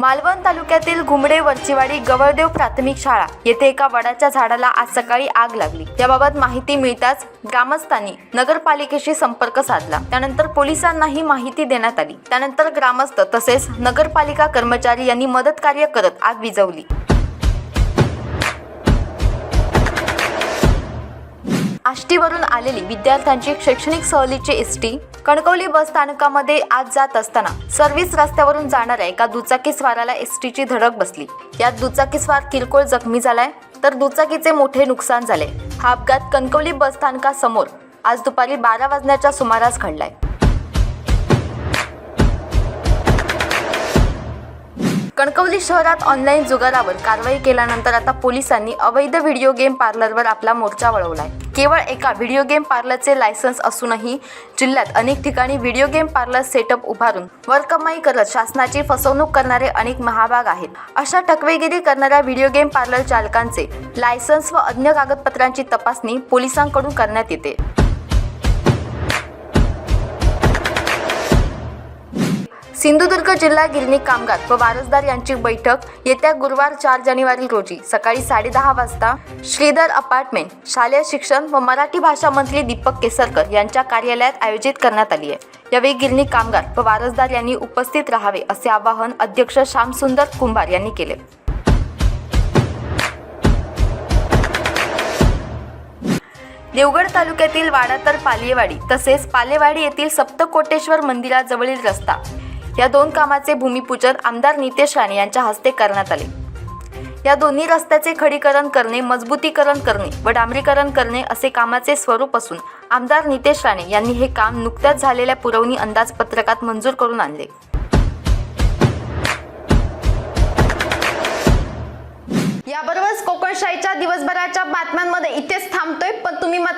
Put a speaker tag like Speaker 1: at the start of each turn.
Speaker 1: मालवण तालुक्यातील घुमडे वरचीवाडी गवळदेव प्राथमिक शाळा येथे एका वडाच्या झाडाला आज सकाळी आग लागली. याबाबत माहिती मिळताच ग्रामस्थांनी नगरपालिकेशी संपर्क साधला. त्यानंतर पोलिसांनाही माहिती देण्यात आली. त्यानंतर ग्रामस्थ तसेच नगरपालिका कर्मचारी यांनी मदत कार्य करत आग विझवली. आष्टीवरून आलेली विद्यार्थ्यांची शैक्षणिक सहलीची एस टी कणकवली बस स्थानकामध्ये आज जात असताना सर्व्हिस रस्त्यावरून जाणाऱ्या एका दुचाकीस्वाराला एस टीची धडक बसली. यात दुचाकीस्वार किरकोळ जखमी झालाय तर दुचाकीचे मोठे नुकसान झाले. हा अपघात कणकवली बस स्थानकासमोर आज दुपारी बारा वाजण्याच्या सुमारास घडलाय. कणकवली शहरात ऑनलाईन जुगारावर कारवाई केल्यानंतर आता पोलिसांनी अवैध व्हिडिओ गेम पार्लरवर आपला मोर्चा वळवलाय. केवळ एका व्हिडिओ गेम पार्लरचे लायसन्स असूनही जिल्ह्यात अनेक ठिकाणी व्हिडिओ गेम पार्लर सेटअप उभारून वर कमाई करत शासनाची फसवणूक करणारे अनेक महाभाग आहेत. अशा टकवेगिरी करणाऱ्या व्हिडिओ गेम पार्लर चालकांचे लायसन्स व अन्य कागदपत्रांची तपासणी पोलिसांकडून करण्यात येते. सिंधुदुर्ग जिल्हा गिरणी कामगार व वारसदार यांची बैठक येत्या गुरुवार चार जानेवारी रोजी सकाळी साडेदहा वाजता श्रीधर अपार्टमेंट शालेय शिक्षण व मराठी भाषा मंत्री दीपक केसरकर यांच्या कार्यालयात आयोजित करण्यात आली आहे. यावेळी गिरणी कामगार व वारसदार यांनी उपस्थित राहावे असे आवाहन अध्यक्ष श्यामसुंदर कुंभार यांनी केले. देवगड तालुक्यातील वाडातर पालेवाडी तसेच पालेवाडी येथील सप्तकोटेश्वर मंदिराजवळील रस्ता या दोन कामाचे भूमिपूजन आमदार नितेश राणे यांच्या हस्ते करण्यात आले. या दोन्ही रस्त्याचे खडीकरण करणे मजबूतीकरण करणे व डांबरीकरण करणे असे कामाचे स्वरूप असून आमदार नितेश राणे यांनी हे काम नुकत्याच झालेल्या पुरवणी अंदाजपत्रकात मंजूर करून आणले.
Speaker 2: याबरोबरच कोकणशाहीच्या दिवसभराच्या बातम्यांमध्ये इथेच थांबतोय पण